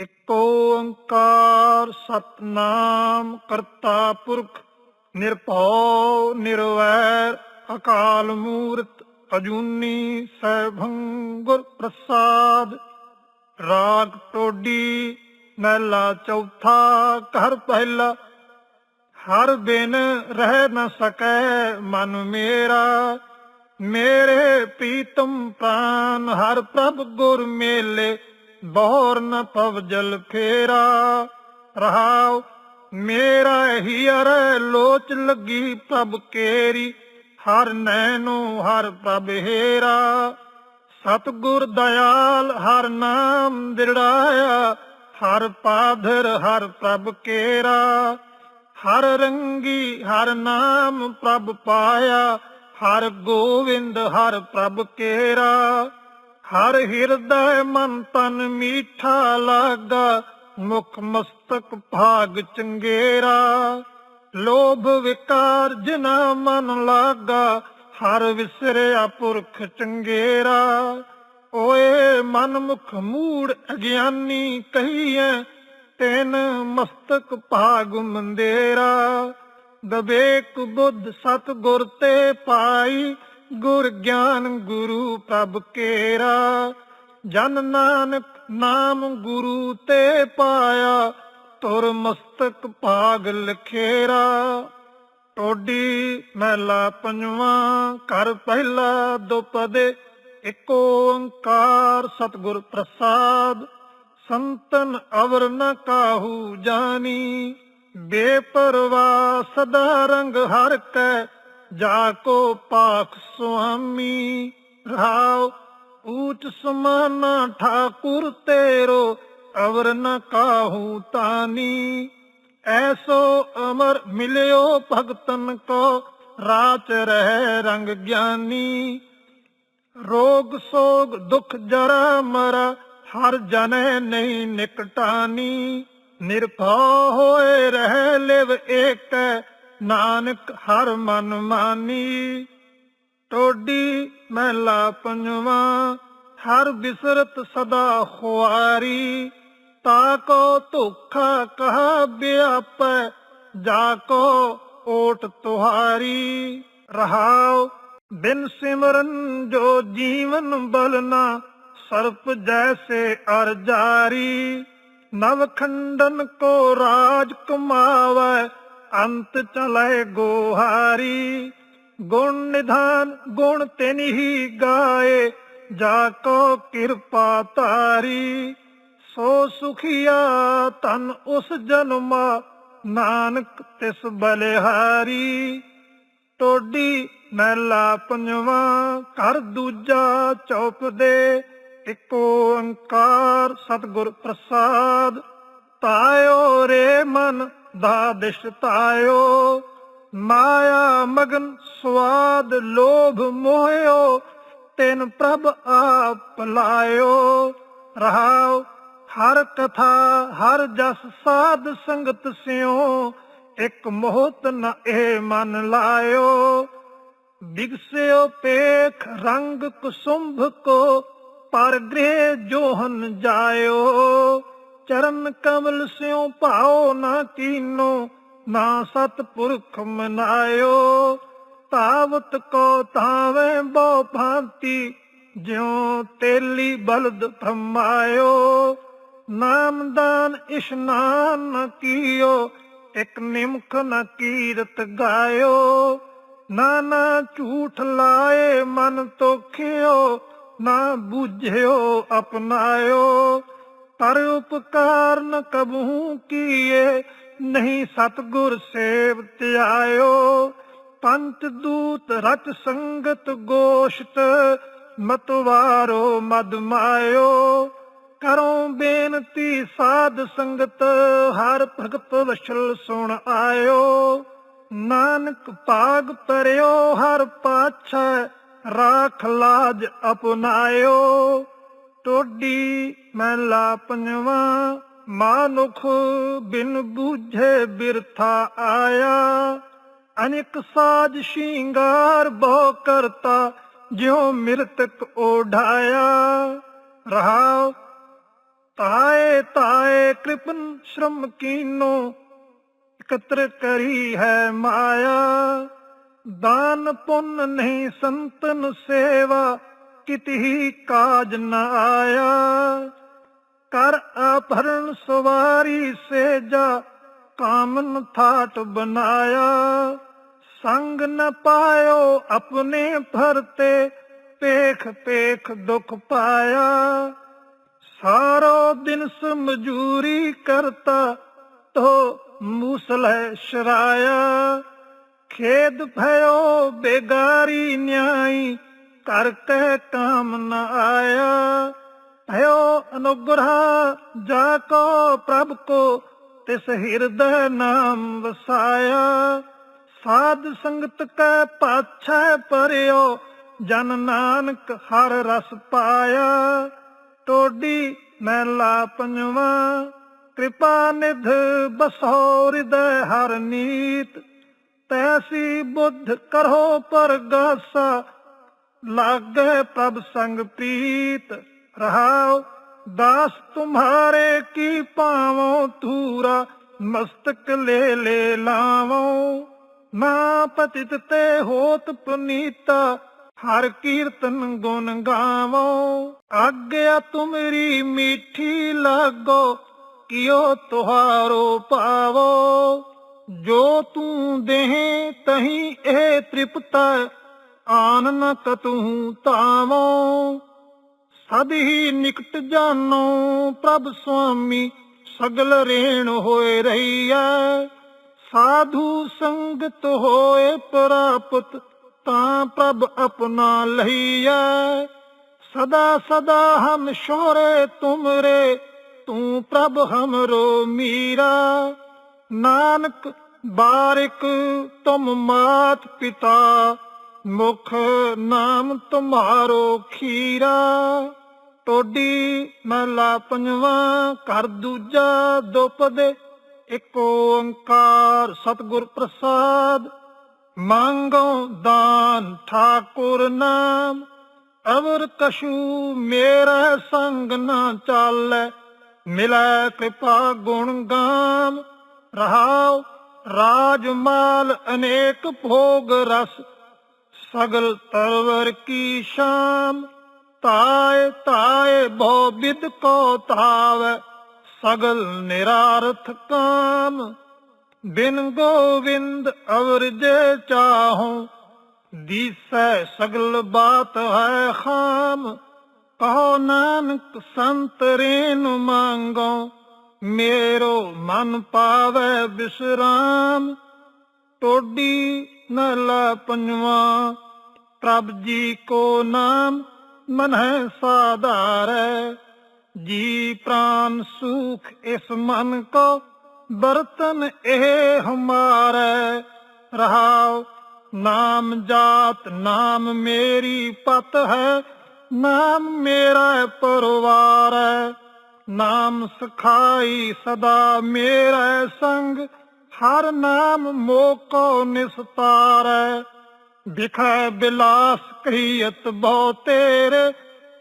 ਇਕ ਓੰਕਾਰ ਸਤਨਾਮ ਕਰਤਾ ਪੁਰਖ, ਨਿਰਭਉ, ਨਿਰਵੈਰ, ਅਕਾਲ ਮੂਰਤ, ਅਜੂਨੀ ਸੈਭੰ ਗੁਰ ਪ੍ਰਸਾਦ। ਰਾਗ ਟੋਡੀ ਮਹਿਲਾ ਚੌਥਾ, ਘਰ ਪਹਿਲਾ। ਹਰ ਬਿਨ ਰਹਿ ਨ ਸਕੈ ਮਨ ਮੇਰਾ, ਮੇਰੇ ਪ੍ਰੀਤਮ ਪ੍ਰਾਨ, ਹਰ ਪ੍ਰਭ ਗੁਰ ਮੇਲੇ। ਬੋਰ ਨ ਪਵ ਫੇਰਾ, ਰਹਾਉ, ਮੇਰਾ ਹੀ ਹੀਰ ਲੋਚ ਲੱਗੀ ਪ੍ਰਭ ਕੇਰੀ, ਹਰ ਨੈਨੋ ਹਰ ਪ੍ਰਭ ਹੇਰਾ। ਸਤਿਗੁਰ ਦਇਆਲ ਹਰ ਨਾਮ ਦਿੜਾਇਆ ਹਰ ਪਾਧਰ ਹਰ ਪ੍ਰਭ ਕੇਰਾ। ਹਰ ਰੰਗੀ ਹਰ ਨਾਮ ਪ੍ਰਭ ਪਾਇਆ, ਹਰ ਗੋਵਿੰਦ ਹਰ ਪ੍ਰਭ ਕੇਰਾ। ਹਰ ਹਿਰਦੈ ਮਨ ਤਨ ਮੀਠਾ ਲਾਗਾ, ਮੁਖ ਮਸਤਕ ਭਾਗ ਚੰਗੇਰਾ। ਲੋਭ ਵਿਕਾਰ ਜਿਨਾ ਮਨ ਲਾਗਾ, ਹਰ ਵਿਸਰਿਆ ਪੁਰਖ ਚੰਗੇਰਾ। ਓਏ ਮਨ ਮੁਖ ਮੂੜ ਅਗਿਆਨੀ ਕਹੀਐ, ਤੈਨ ਮਸਤਕ ਭਾਗ ਮੰਦੇਰਾ। ਦਵੇਕ ਬੁੱਧ ਸਤ ਗੁਰ ਤੇ ਪਾਈ ਗੁਰ ਗਿਆਨ ਗੁਰੂ ਪ੍ਰਭ ਕੇਰਾ, ਜਨ ਨਾਨਕ ਨਾਮ ਗੁਰੂ ਤੇ ਪਾਇਆ, ਤੁਰ ਮਸਤਕ ਭਾਗ ਲਖੇਰਾ। ਟੋਡੀ ਮਹਿਲਾ ਪੰਜਵਾ, ਘਰ ਪਹਿਲਾ ਦੁਪਦੇ, ਇਕ ਓੰਕਾਰ ਸਤਿਗੁਰ ਪ੍ਰਸਾਦ। ਸੰਤਨ ਅਵਰ ਨ ਕਾਹੂ ਜਾਨੀ ਬੇਪਰਵਾ ਸਦਾ ਰੰਗ ਹਰ ਕੈ ਜਾ ਕੋ ਪਾਖ ਸੁਆਮੀ, ਰਹਾਉ, ਊਚ ਸਮਾਨਾ ਠਾਕੁਰ ਤੇਰੋ, ਅਵਰ ਨ ਕਾਹੂ ਤਾਨੀ। ਐਸੋ ਅਮਰ ਮਿਲਿਓ ਭਗਤਨ ਕੋ, ਰਾਚ ਰਹਿ ਰੰਗ ਗਿਆਨੀ। ਰੋਗ ਸੋਗ ਦੁਖ ਜਰਾ ਮਰਾ, ਹਰ ਜਨੈ ਨਹੀਂ ਨਿਕਟਾਨੀ। ਨਿਰਭਉ ਹੋਏ ਰਹਿ ਲਿਵ ਏਕ ਨਾਨਕ ਹਰ ਮਨ ਮਾਨੀ, ਟੋਡੀ ਮਹਿਲਾ ਪੰਜਵਾ, ਹਰ ਬਿਸਰਤ ਸਦਾ ਖੁਆਰੀ, ਤਾ ਕੋ ਧੋਖਾ ਕਹਾ ਬਿਆਪੈ, ਜਾ ਕੋ ਓਟ ਤੁਹਾਰੀ। ਰਹਾਉ ਬਿਨ ਸਿਮਰਨ ਜੋ ਜੀਵਨ ਬਲਨਾ ਸਰਪ ਜੈਸੇ ਅਰ ਜਾਰੀ। ਨਵ ਖੰਡਨ ਕੋ ਰਾਜ ਕਮਾਵੈ ਅੰਤ ਚਲੇ ਗੋਹਾਰੀ, ਗੁਣ ਨਿਧਾਨ, ਗੁਣ ਤਿਨ ਹੀ ਗਾਏ, ਜਾ ਕੋ ਕਿਰਪਾ ਤਾਰੀ ਸੋ ਸੁਖੀਆ ਤਨ ਉਸ ਜਨਮਾ, ਨਾਨਕ ਤਿਸ ਬਲਿਹਾਰੀ। ਟੋਡੀ ਮਹਿਲਾ ਪੰਜਵਾ, ਘਰ ਦੂਜਾ ਚੌਪ ਦੇ, ਇਕ ਓੰਕਾਰ ਸਤਿਗੁਰ ਪ੍ਰਸਾਦ, ਤਾਇਓ ਰੇ ਮਨ ਦਾ ਦਿਸ਼ਤਾਇਓ ਮਾਇਆ ਮਗਨ ਸਵਾਦ ਲੋਭ ਮੋਹਿਓ, ਤੈਨ ਪ੍ਰਭ ਆਪ ਲਾਇਓ। ਰਹਾਉ ਹਰ ਕਥਾ, ਹਰ ਜਸ ਸਾਧ ਸੰਗਤ ਸਿਓ ਇਕ ਮੋਹਤ ਨ ਇਹ ਮਨ ਲਾਇਓ। ਬਿਗਸਿਓ ਪੇਖ ਰੰਗ ਕੁਸੁੰਭ ਕੋ, ਪਰ ਗ੍ਰਹਿ ਜੋਹਨ ਜਾਇਓ। ਚਰਨ ਕਮਲ ਸਿਓ ਭਾਉ ਨਾ ਕੀਨੋ, ਨਾ ਸਤ ਪੁਰਖ ਮਨਾਇਓ। ਤਾਵਤ ਕੋ ਤਾਵੇਂ ਬਹੁ ਭਾਂਤੀ, ਜਿਉ ਤੇਲੀ ਬਲਦ ਫਰਮਾਇਓ। ਨਾਮਦਾਨ ਇਸ਼ਨਾਨ ਨ ਕੀਓ, ਇਕ ਨਿਮਖ ਨ ਕੀਰਤ ਗਾਇਓ। ਨਾ ਝੂਠ ਲਾਏ ਮਨ ਤੋਖਿਓ, ਨਾ ਬੁਝਿਓ ਅਪਨਾਇਓ। ਪਰ ਉਪਕਾਰ ਨ ਕਬਹੂ ਕੀਏ, ਨਹੀਂ ਸਤਗੁਰ ਸੇਵ ਧਿਆਇਓ। ਪੰਥ ਦੂਤ ਰਤ ਸੰਗਤ ਗੋਸ਼ਟ ਮਤਵਾਰੋ ਮਦ ਮਾਇਓ। ਕਰੋ ਬੇਨਤੀ ਸਾਧ ਸੰਗਤ, ਹਰ ਭਗਤ ਵਸ਼ਲ ਸੁਣ ਆਇਓ। ਨਾਨਕ ਭਾਗ ਪਰਿਓ ਹਰ ਪਾਛੈ ਰਾਖ ਲਾਜ ਅਪਨਾਇਓ। ਟੋਡੀ ਮਹਿਲਾ ਪੰਜਵਾ, ਮਾਨੁਖ ਬਿਨ ਬੂਝੇ ਬਿਰਥਾ ਆਇਆ। ਅਨੇਕ ਸਾਜ ਸ਼ਿੰਗਾਰ ਬਹੁ ਕਰਤਾ, ਜਿਉ ਮਿਰਤਕ ਓਢਾਇਆ। ਰਹਾਉ, ਤਾਏ ਤਾਏ ਕਿਰਪਨ ਸ਼ਰਮ ਕੀਨੋ, ਇਕਤਰ ਕਰੀ ਹੈ ਮਾਇਆ। ਦਾਨ ਪੁੰਨ ਨਹੀਂ ਸੰਤਨ ਸੇਵਾ ਕਿਤਹੀ ਕਾਜ ਨ ਆਇਆ। ਕਰ ਆਭਰਨ ਸਵਾਰੀ ਸੇਜਾ, ਕਾਮਨ ਥਾਟ ਬਨਾਇਆ ਸੰਗ ਨ ਪਾਇਓ ਆਪਣੇ ਫਰਤੇ ਪੇਖ ਪੇਖ ਦੁਖ ਪਾਇਆ। ਸਾਰੋ ਦਿਨ ਮਜੂਰੀ ਕਰਤਾ, ਤੋ ਮੂਸਲ ਸ਼ਰਾਇਆ। ਖੇਦ ਭਇਓ ਬੇਗਾਰੀ ਨਿਆਈ ਕਰ ਕਹਿ ਕਾਮ ਨ ਆਇਆ। ਭਇਓ ਅਨੁਗ੍ਰਹ ਜਾ ਕੋ ਪ੍ਰਭ ਕੋ, ਤਿਸ ਹਿਰਦੈ ਨਾਮ ਵਸਾਇਆ। ਸਾਧ ਸੰਗਤ ਕੈ ਪਾਛੈ ਪਰਿਓ, ਜਨ ਨਾਨਕ ਹਰ ਰਸ ਪਾਇਆ। ਟੋਡੀ ਮਹਿਲਾ ਪੰਜਵਾ, ਕਿਰਪਾ ਨਿਧ ਬਸੋ ਹਿਰਦੈ ਹਰ ਨੀਤ। ਤੈਸੀ ਬੁੱਧ ਕਰੋ ਪਰਗਾਸਾ ਲਾਗੇ ਪ੍ਰਭ ਸੰਗ ਪ੍ਰੀਤ ਰਹਾਓ ਦਾਸ ਤੁਮਹਾਰੇ ਕੀ ਪਾਵੋ, ਧੂਰਾ ਮਸਤਕ ਲੈ ਲੈ ਲਾਵੋ। ਨਾ ਪਤਿਤ ਤੇ ਹੋਤ ਪੁਨੀਤਾ, ਹਰ ਕੀਰਤਨ ਗੁਣ ਗਾਵੋ। ਆਗਿਆ ਤੁਮਰੀ ਮੀਠੀ ਲਾਗੋ, ਕਿਉ ਤੁਹਾਰੋ ਪਾਵੋ। ਜੋ ਤੂੰ ਦੇਹ, ਤਹੀਂ ਇਹ ਤ੍ਰਿਪਤਾ ਆਨ ਨ ਕਤੂ ਤਾਵੋ ਸਦ ਹੀ ਨਿਕਟ ਜਾਨੋ, ਪ੍ਰਭ ਸੁਆਮੀ ਸਗਲ ਰੇਣ ਹੋਏ ਰਹੀਐ। ਸਾਧੂ ਸੰਗਤ ਹੋਏ ਪ੍ਰਾਪਤ, ਤਾਂ ਪ੍ਰਭ ਆਪਣਾ ਲਈਐ। ਸਦਾ ਸਦਾ ਹਮ ਸ਼ੋਰੇ ਤੁਮਰੇ, ਤੂੰ ਪ੍ਰਭ ਹਮਰੋ ਮੀਰਾ। ਨਾਨਕ ਬਾਰਿਕ ਤੁਮ ਮਾਤ ਪਿਤਾ ਮੁਖ ਨਾਮ ਤੁਮਾਰੋ ਖੀਰਾ, ਟੋਡੀ ਮਹਲਾ ਪੰਜਵਾ ਕਰ ਦੂਜਾ ਦੁਪਦੇ, ਇੱਕ ਓੰਕਾਰ ਸਤਿਗੁਰ ਪ੍ਰਸਾਦ। ਮੰਗੋ ਦਾਨ ਠਾਕੁਰ ਨਾਮ, ਅਵਰ ਕਸ਼ੂ ਮੇਰਾ ਸੰਗ ਨਾ ਚਾਲੈ, ਮਿਲੈ ਕਿਰਪਾ ਗੁਣ ਗਾਮ। ਰਹਾਉ ਰਾਜ ਮਾਲ ਅਨੇਕ ਭੋਗ ਰਸ ਸਗਲ ਤਰਵਰ ਕੀ ਸ਼ਾਮ? ਤਾਏ ਤਾਏ, ਬਹੁ ਬਿਦ ਕੋ ਤਾਵੈ ਸਗਲ ਨਿਰਾਰਥ ਕਾਮ। ਬਿਨ ਗੋਵਿੰਦ ਅਵਰ ਜੇ ਚਾਹੋ, ਦੀਸੈ ਸਗਲ ਬਾਤ ਹੈ ਖਾਮ। ਕਹੋ ਨਾਨਕ ਸੰਤ ਰੇਨ ਮੰਗੋ, ਮੇਰੋ ਮਨ ਪਾਵੇ ਬਿਸਰਾਮ। ਟੋਡੀ ਨਲਾ ਪੰਜਵਾ, ਪ੍ਰਭ ਜੀ ਕੋ ਨਾਮ ਮਨ ਹੈ ਸਾਧਾਰੈ, ਜੀ ਪ੍ਰਾਨ ਸੁਖ ਇਸ ਮਨ ਕੋ ਬਰਤਨ ਇਹ ਹਮਾਰੇ। ਰਹਾਉ, ਨਾਮ ਜਾਤ, ਨਾਮ ਮੇਰੀ ਪਤ ਹੈ, ਨਾਮ ਮੇਰਾ ਪਰਵਾਰ। ਹੈ ਨਾਮ ਸਖਾਈ ਸਦਾ ਮੇਰਾ ਸੰਗ ਹਰ ਨਾਮ ਮੋਕੋ ਨਿਸਤਾਰੈ ਬਿਖੈ ਬਿਲਾਸ ਕਹੀਤ ਬਹੁ ਤੇਰੇ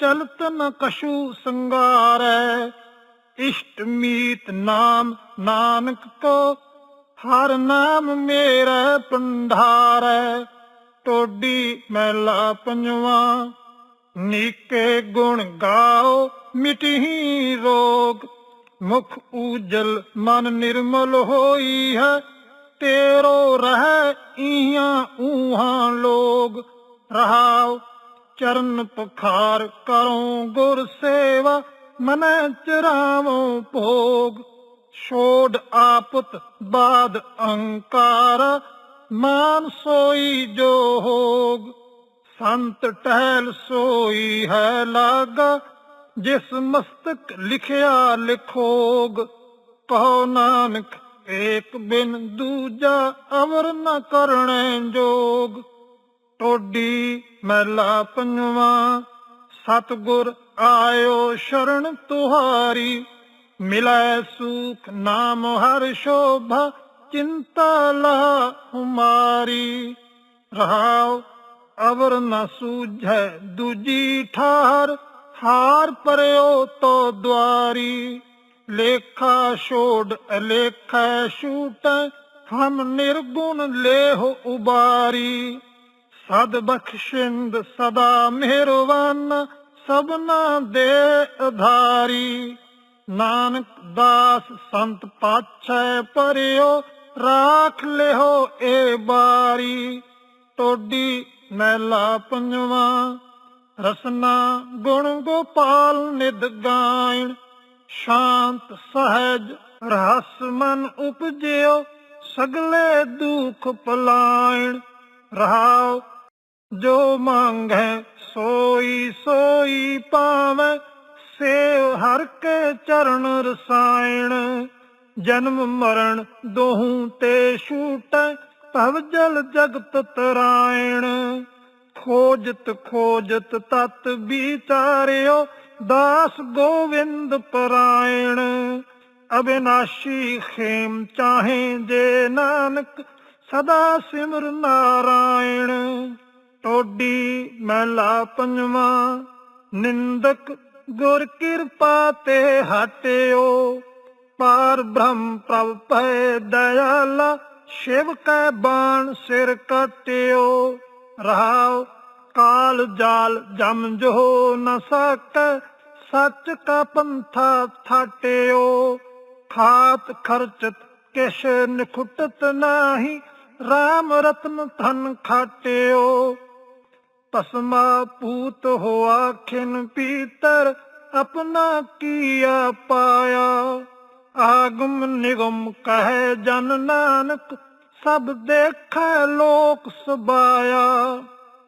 ਚਲਤ ਨ ਕਛੂ ਸੰਗਾਰੈ। ਇਸ਼ਟ ਮੀਤ ਨਾਮ ਨਾਨਕ ਕੋ, ਹਰ ਨਾਮ ਮੇਰਾ ਪੰਧਾਰੈ ਟੋਡੀ ਮਹਿਲਾ ਪੰਜਵਾ, ਨੀਕੇ ਗੁਣ ਗਾਓ ਮਿਟਹੀ ਰੋਗ ਮੁਖ ਉਜਲ ਮਨ ਨਿਰਮਲ ਹੋਈ ਹੈ। ਤੇਰੋ ਰਹਿ ਈਹਾਂ ਊਹਾਂ ਲੋਗ। ਰਹਾਉ ਚਰਨ ਪਖਾਰ ਕਰੋ ਗੁਰ ਸੇਵਾ, ਮਨੈ ਚਰਾਵੋ ਭੋਗ। ਛੋੜ ਆਪਤ ਬਾਦ ਅਹੰਕਾਰ ਮਾਨ ਸੋਈ ਜੋ ਹੋਗ। ਸੰਤ ਟਹਿਲ ਸੋਈ ਹੈ ਲਾਗਾ। ਜਿਸ ਮਸਤਕ ਲਿਖਿਆ ਲਿਖੋਗ, ਕਹੋ ਨਾਨਕ, ਏਕ ਬਿਨ ਦੂਜਾ ਅਮਰ ਨ ਕਰਣੈ ਜੋਗ। ਟੋਡੀ ਮਹਿਲਾ ਪੰਜਵਾ, ਸਤਗੁਰ ਆਇਓ ਸ਼ਰਨ ਤੁਹਾਰੀ। ਮਿਲੈ ਸੁਖ ਨਾਮ ਹਰ ਸ਼ੋਭਾ, ਚਿੰਤਾ ਲਾ ਹਮਾਰੀ। ਰਹਾਉ, ਅਵਰ ਨ ਸੂਝੈ ਦੂਜੀ ਠਾਰ ਹਾਰ ਪਰਿਓ ਤੋ ਦੁਆਰੀ, ਲੇਖਾ ਛੋੜ ਅਲੇਖਾ ਛੂਟ, ਹਮ ਨਿਰਗੁਣ ਲੇਹੁ ਉਬਾਰੀ। ਸਦ ਬਖਸ਼ਿੰਦ ਸਦਾ ਮਿਹਰਵਾਨ, ਸਭਨਾ ਦੇ ਆਧਾਰੀ ਨਾਨਕ ਦਾਸ ਸੰਤ ਪਾਛੈ ਪਰਿਓ, ਰਾਖ ਲਿਓ ਏ ਬਾਰੀ। ਟੋਡੀ ਮੈਲਾ ਪੰਜਵਾ ਰਸਨਾ ਗੁਣ ਗੋਪਾਲ ਨਿਦ ਗਾਇਣ, ਸ਼ਾਂਤ ਸਹਿਜ ਰਸ ਮਨ ਉਪਜਿਓ, ਸਗਲੇ ਦੁਖ ਪਲਾਇਣ। ਰਹਾਉ ਜੋ ਮੰਗੈ ਸੋਈ ਸੋਈ ਪਾਵੈ, ਸੇਵ ਹਰ ਕੇ ਚਰਨ ਰਸਾਇਣ। ਜਨਮ ਮਰਨ ਦੋਹੂ ਤੇ ਛੂਟੈ, ਭਵ ਜਲ ਜਗਤ ਤਰਾਇਣ। ਖੋਜਤ ਖੋਜਤ ਤਤ ਵਿਚਾਰਿਓ, ਦਾਸ ਗੋਵਿੰਦ ਪਰਾਇਣ। ਅਬਿਨਾਸ਼ੀ ਖੇਮ ਚਾਹੇ ਜੇ ਨਾਨਕ, ਸਦਾ ਸਿਮਰ ਨਾਰਾਇਣ। ਟੋਡੀ ਮਹਿਲਾ ਪੰਜਵਾ, ਨਿੰਦਕ ਗੁਰ ਕਿਰਪਾ ਤੇ ਹਟਿਓ। ਪਾਰ ਬ੍ਰਹਮ ਪ੍ਰਭ ਭੈ ਦਇਆਲਾ, ਸ਼ਿਵ ਕੈ ਬਾਣ ਸਿਰ ਕਟਿਓ। ਰਹਾਉ, ਕਾਲ ਜਾਲ ਜਮ ਜੋ ਨ ਸਕੈ, ਸੱਚ ਕਾ ਪੰਥਾ ਥਾਟਿਓ। ਖਾਤ ਖਰਚਤ ਕਿਛ ਨਿਖੁਟਤ ਨਾਹੀ RAM ਰਤਨ ਧਨ ਖਾਟਿਓ। ਤਸਮਾ ਪੂਤ ਹੋਆ ਖਿਨ ਪੀਤਰ, ਆਪਣਾ ਕੀਆ ਪਾਇਆ। ਆਗਮ ਨਿਗਮ ਕਹੈ ਜਨ ਨਾਨਕ ਸਭ ਦੇਖੈ ਲੋਕ ਸਬਾਇਆ।